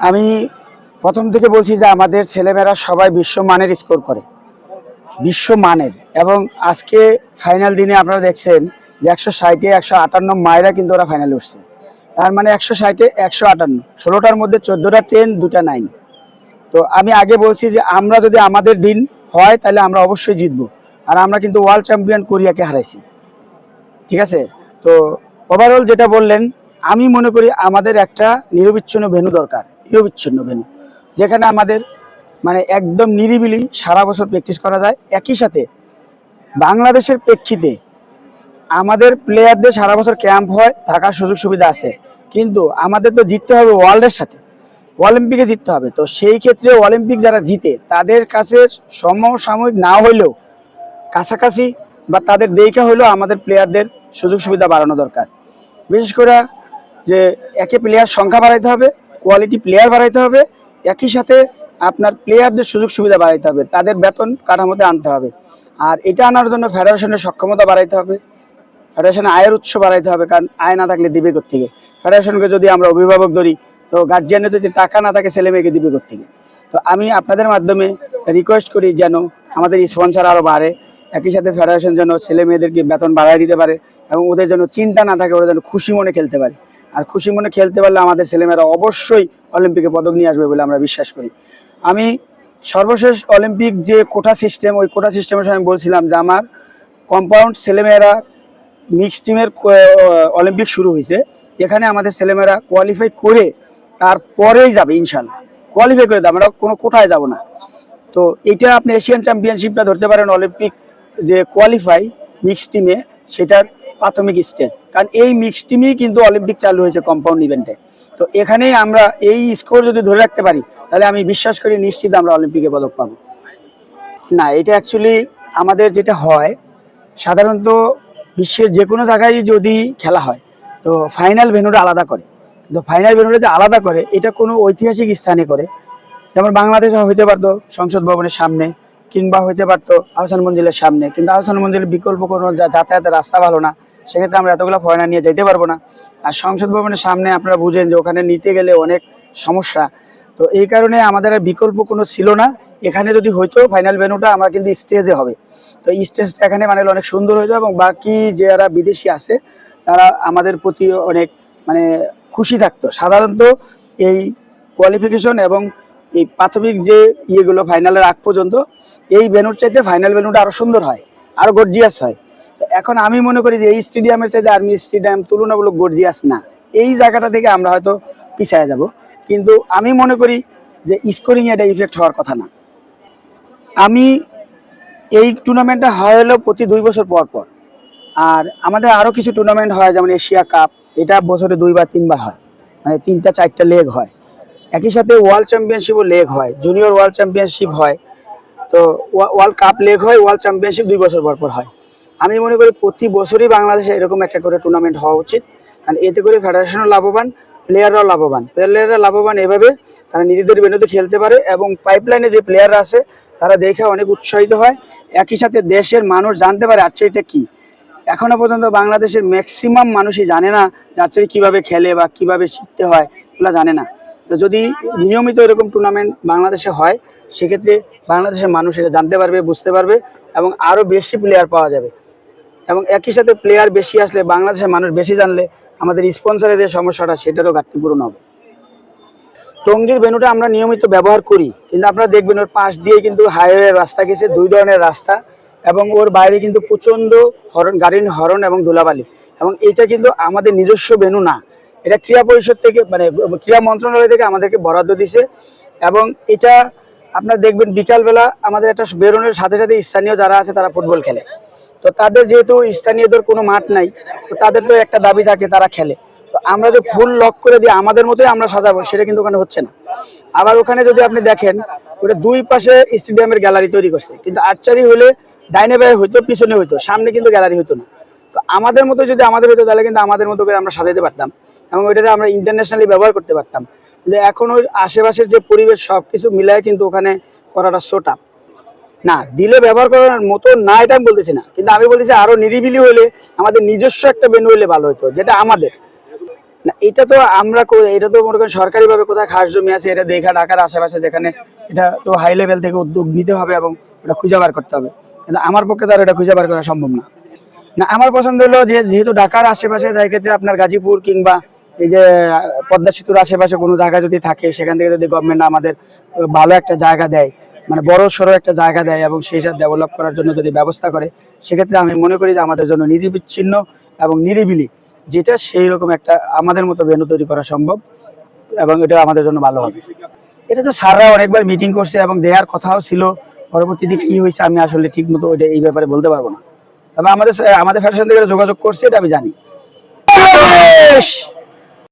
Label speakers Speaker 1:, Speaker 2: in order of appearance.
Speaker 1: আমি প্রথম থেকে বলছি যে আমাদের ছেলেমেয়েরা সবাই বিশ্বমানের স্কোর করে। বিশ্বমানের এবং আজকে ফাইনাল দিনে আপনারা দেখছেন যে একশো ষাটে একশো আটান্ন মায়েরা কিন্তু ওরা ফাইনালে উঠছে। তার মানে একশো ষাটে একশো আটান্ন। ষোলোটার মধ্যে চোদ্দোটা টেন দুটা নাইন তো আমি আগে বলছি যে আমরা যদি আমাদের দিন হয় তাহলে আমরা অবশ্যই জিতবো। আর আমরা কিন্তু ওয়ার্ল্ড চ্যাম্পিয়ন কোরিয়াকে হারাইছি। ঠিক আছে? তো ওভারঅল যেটা বললেন, আমি মনে করি আমাদের একটা নিরবিচ্ছিন্ন ভেনু দরকার। নিরবিচ্ছিন্ন ভেনু। যেখানে আমাদের মানে একদম নিরিবিলি সারা বছর প্র্যাকটিস করা যায়। একই সাথে বাংলাদেশের প্রেক্ষিতে আমাদের প্লেয়ারদের সারা বছর ক্যাম্প হয়, থাকার সুযোগ সুবিধা আছে। কিন্তু আমাদের তো জিততে হবে ওয়ার্ল্ডের সাথে। অলিম্পিকে জিততে হবে। তো সেই ক্ষেত্রে অলিম্পিক যারা জিতে, তাদের কাছে সমসাময়িক না হইলেও কাছাকাছি বা তাদের দেখা হইলেও আমাদের প্লেয়ারদের সুযোগ সুবিধা বাড়ানো দরকার। বিশেষ করে যে একে প্লেয়ার সংখ্যা বাড়াইতে হবে কোয়ালিটি প্লেয়ার বাড়াইতে হবে, একই সাথে আপনার প্লেয়ারদের সুযোগ সুবিধা বাড়াইতে হবে, তাদের বেতন কাঠামোতে আনতে হবে। আর এটা আনার জন্য ফেডারেশনের সক্ষমতা বাড়াইতে হবে ফেডারেশনে আয়ের উৎস বাড়াইতে হবে, কারণ আয় না থাকলে দিবে থেকে ফেডারেশনকে যদি আমরা অভিভাবক ধরি, তো গার্জিয়ানের যদি টাকা না থাকে ছেলে মেয়েকে দিবে থেকে তো আমি আপনাদের মাধ্যমে রিকোয়েস্ট করি যেন আমাদের স্পন্সর আরও বাড়ে, একই সাথে ফেডারেশন যেন ছেলে মেয়েদেরকে বেতন বাড়ায় দিতে পারে এবং ওদের যেন চিন্তা না থাকে, ওরা যেন খুশি মনে খেলতে পারে। আর খুশি মনে খেলতে পারলে আমাদের ছেলেমেয়েরা অবশ্যই অলিম্পিকে পদক নিয়ে আসবে বলে আমরা বিশ্বাস করি। আমি সর্বশেষ অলিম্পিক যে কোটা সিস্টেম ওই কোটা সিস্টেমের সময় আমি বলছিলাম যে আমার কম্পাউন্ড ছেলেমেয়েরা মিক্স টিমের অলিম্পিক শুরু হয়েছে। এখানে আমাদের ছেলেমেয়েরা কোয়ালিফাই করে তারপরেই যাবে ইনশাল্লাহ কোয়ালিফাই করে যাবে, আমরা কোনো কোথায় যাব না। তো এটা আপনি এশিয়ান চ্যাম্পিয়নশিপটা ধরতে পারেন অলিম্পিক যে কোয়ালিফাই মিক্স টিমে সেটার প্রাথমিক স্টেজ কারণ এই মিক্স টিমেই কিন্তু অলিম্পিক চালু হয়েছে কম্পাউন্ড ইভেন্টে তো এখানেই আমরা এই স্কোর যদি ধরে রাখতে পারি, তাহলে আমি বিশ্বাস করি নিশ্চিত আমরা অলিম্পিকে পদক পাবো। না, এটা অ্যাকচুয়ালি আমাদের যেটা হয়, সাধারণত বিশ্বের যে কোনো জায়গায় যদি খেলা হয়, তো ফাইনাল ভেন্যুটা আলাদা করে। কিন্তু ফাইনাল ভেন্যুটা যে আলাদা করে, এটা কোনো ঐতিহাসিক স্থানে করে। যেমন বাংলাদেশে হইতে পারতো সংসদ ভবনের সামনে, কিংবা হইতে পারতো আহসান মঞ্জিলের সামনে। কিন্তু আহসান মঞ্জিলের বিকল্প কোনো যাতায়াতের রাস্তা ভালো না। সেক্ষেত্রে আমরা এতগুলো ফরেনার নিয়ে যেতে পারব না। আর সংসদ ভবনের সামনে আপনারা বুঝেন যে ওখানে নিতে গেলে অনেক সমস্যা। তো এই কারণে আমাদের আর বিকল্প কোনো ছিল না। এখানে যদি হইতো ফাইনাল ভেনুটা আমরা কিন্তু স্টেজে হবে। তো স্টেজটা এখানে মানে অনেক সুন্দর হইতো এবং বাকি যারা বিদেশি আছে, তারা আমাদের প্রতি অনেক মানে খুশি থাকতো। সাধারণত এই কোয়ালিফিকেশন এবং এই প্রাথমিক যে ইয়েগুলো ফাইনালের আগ পর্যন্ত, এই ভেনুর চাইতে ফাইনাল ভেনুটা আরও সুন্দর হয়, আরও গর্জিয়াস হয়। এখন আমি মনে করি যে এই স্টেডিয়ামের চাইতে আর্মি স্টেডিয়াম তুলনামূলক গর্জিয়াস না। এই জায়গাটা থেকে আমরা হয়তো পিছিয়ে যাব। কিন্তু আমি মনে করি যে স্কোরিং এটা ইফেক্ট হওয়ার কথা না। আমি এই টুর্নামেন্টটা হয় হলো প্রতি দুই বছর পর পর। আর আমাদের আরও কিছু টুর্নামেন্ট হয়, যেমন এশিয়া কাপ। এটা বছরে দুইবার তিনবার হয়। মানে তিনটা, চারটা লেগ হয়। একই সাথে ওয়ার্ল্ড চ্যাম্পিয়নশিপও লেগ হয়। জুনিয়র ওয়ার্ল্ড চ্যাম্পিয়নশিপ হয়। তো ওয়ার্ল্ড কাপ লেগ হয় ওয়ার্ল্ড চ্যাম্পিয়নশিপ দুই বছর পর পর হয়। আমি মনে করি প্রতি বছরই বাংলাদেশে এরকম একটা করে টুর্নামেন্ট হওয়া উচিত। কারণ এতে করে ফেডারেশনও লাভবান প্লেয়াররাও লাভবান। প্লেয়াররা লাভবান এভাবে তারা নিজেদের বেনুতে খেলতে পারে এবং পাইপলাইনে যে প্লেয়াররা আছে, তারা দেখে অনেক উৎসাহিত হয়। একই সাথে দেশের মানুষ জানতে পারে আর্চারিটা কি? এখনও পর্যন্ত বাংলাদেশের ম্যাক্সিমাম মানুষই জানে না যে আর্চারি কীভাবে খেলে বা কীভাবে শিখতে হয় এগুলো জানে না। তো যদি নিয়মিত এরকম টুর্নামেন্ট বাংলাদেশে হয়, সেক্ষেত্রে বাংলাদেশের মানুষ এটা জানতে পারবে, বুঝতে পারবে এবং আরও বেশি প্লেয়ার পাওয়া যাবে। এবং একই সাথে প্লেয়ার বেশি আসলে বাংলাদেশের মানুষ বেশি জানলে আমাদের স্পন্সরের যে সমস্যাটা, সেটারও ঘাটতি পূরণ হবে। টঙ্গীর ভেনুটা আমরা নিয়মিত ব্যবহার করি, কিন্তু আপনারা দেখবেন ওর পাশ দিয়ে কিন্তু হাইওয়ে রাস্তা গেছে, দুই ধরনের রাস্তা এবং ওর বাইরে কিন্তু প্রচণ্ড হরন গাড়ির হরন এবং ধুলাবালি। এবং এটা কিন্তু আমাদের নিজস্ব ভেনু না। এটা ক্রীড়া পরিষদ থেকে মানে ক্রীড়া মন্ত্রণালয় থেকে আমাদেরকে বরাদ্দ দিছে এবং এটা আপনারা দেখবেন বিকালবেলা আমাদের একটা বেরোনোর সাথে সাথে স্থানীয় যারা আছে তারা ফুটবল খেলে। তো তাদের যেহেতু স্থানীয়দের কোনো মাঠ নাই, তো তাদের তো একটা দাবি থাকে তারা খেলে। তো আমরা যে ফুল লক করে দিয়ে আমাদের মতোই আমরা সাজাবো, সেটা কিন্তু ওখানে হচ্ছে না। আবার ওখানে যদি আপনি দেখেন, ওটা দুই পাশে স্টেডিয়ামের গ্যালারি তৈরি করছে। কিন্তু আর্চারি হলে ডাইনে বাই হইতো, পিছনে হইতো, সামনে কিন্তু গ্যালারি হতো না। তো আমাদের মতো যদি আমাদের হতো তাহলে কিন্তু আমাদের মতো করে আমরা সাজাতে পারতাম এবং ওইটাতে আমরা ইন্টারন্যাশনালি ব্যবহার করতে পারতাম। কিন্তু এখন ওই আশেপাশের যে পরিবেশ সব কিছু মিলায় কিন্তু ওখানে করাটা সোটা না, দিলে ব্যবহার করার মতো না, এটা আমি বলতেছি না। কিন্তু আমি বলতেছি আরও নিরিবিলি হলে আমাদের নিজস্ব একটা বেনু হলে ভালো হতো যেটা আমাদের। না, এটা তো আমরা এটা তো মনে করেন সরকারি ভাবে কোথায় খাস জমি আছে, এটা দেখা, ঢাকার আশেপাশে যেখানে এটা তো হাই লেভেল থেকে উদ্যোগ নিতে হবে এবং এটা খুঁজে বার করতে হবে। কিন্তু আমার পক্ষে তো আর এটা খুঁজে বার করা সম্ভব না। না, আমার পছন্দ হলো যে, যেহেতু ঢাকার আশেপাশে যাই ক্ষেত্রে আপনার গাজীপুর কিংবা এই যে, পদ্মা সেতুর আশেপাশে কোনো জায়গা যদি থাকে, সেখান থেকে যদি গভর্নমেন্ট আমাদের ভালো একটা জায়গা দেয় মানে বড় সড়ো একটা জায়গা দেয় এবং সেই সব ডেভেলপ করার জন্য যদি ব্যবস্থা করে, সেক্ষেত্রে আমি মনে করি যে আমাদের জন্য নিরিবিচ্ছিন্ন এবং নিরিবিলি, যেটা সেই রকম একটা আমাদের মতো ভেন্যু তৈরি করা সম্ভব এবং এটা আমাদের জন্য ভালো হবে। এটা তো স্যাররা অনেকবার মিটিং করছে এবং দেওয়ার কথাও ছিল, পরবর্তীতে কি হয়েছে আমি আসলে ঠিক মতো ওইটা এই ব্যাপারে বলতে পারব না। তবে আমাদের আমাদের ফ্যাশন থেকে যোগাযোগ করছে এটা আমি জানি।